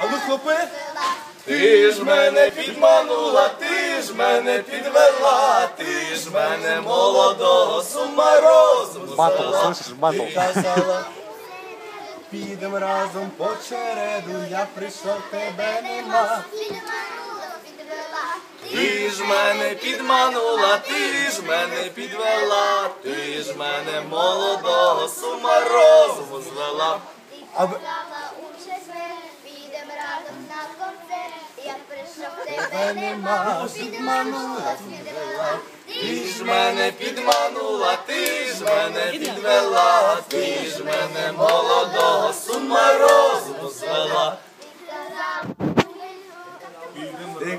А ну, хлопи. Ти ж мене підманула, ти ж мене підвела, ти ж мене молодого сума розуму Батл, слышиш. Ти казала, підем разом по череду, я прийшов, тебе нема. Ти ж мене підманула, ти ж мене підвела, ти ж мене молодого сума розуму звела. Ти А ви- казала підем разом на концерт. Я прийшов, Тебе нема, підманула, підвела. Ти ж мене підманула, ти ж мене підвела, ти ж мене молодого сума розуму звела. Ти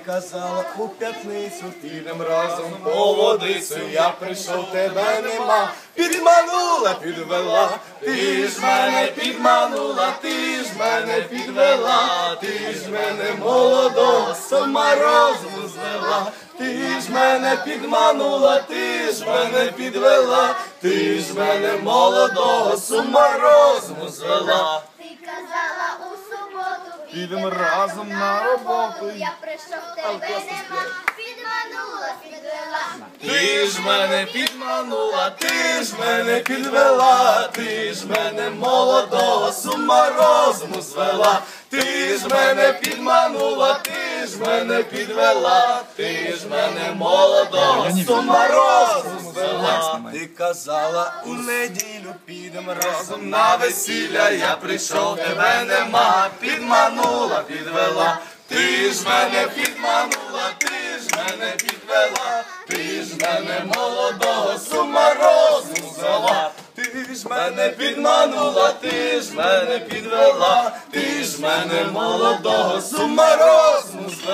казала у п'ятницю, підем разом по водицю, я прийшов, тебе нема. Підманула, підвела, ти ж мене підманула, ти ж мене підвела, ти ж мене молодого сама розуму звела. Ти ж мене підманула, ти ж мене підвела, ти ж мене молодого сума розуму звела. Ти казала у суботу, Підемо разом на роботу. Я прийшов, тебе нема. Підманула, підвела. Ти ж мене підманула, ти ж мене підвела, ти ж мене молодого сума розуму звела, ти ж мене підманула, ти ж мене підвела, ти ж мене молодого сума розуму звела. Ти казала у неділю підемо разом на весілля, я прийшов, тебе нема, підманула, підвела. Ти ж мене підманула, ти ж мене підвела, ти ж мене молодого сума розуму звела. Ти ж мене підманула, ти ж мене підвела, ти ж мене молодого сума розуму Muslim.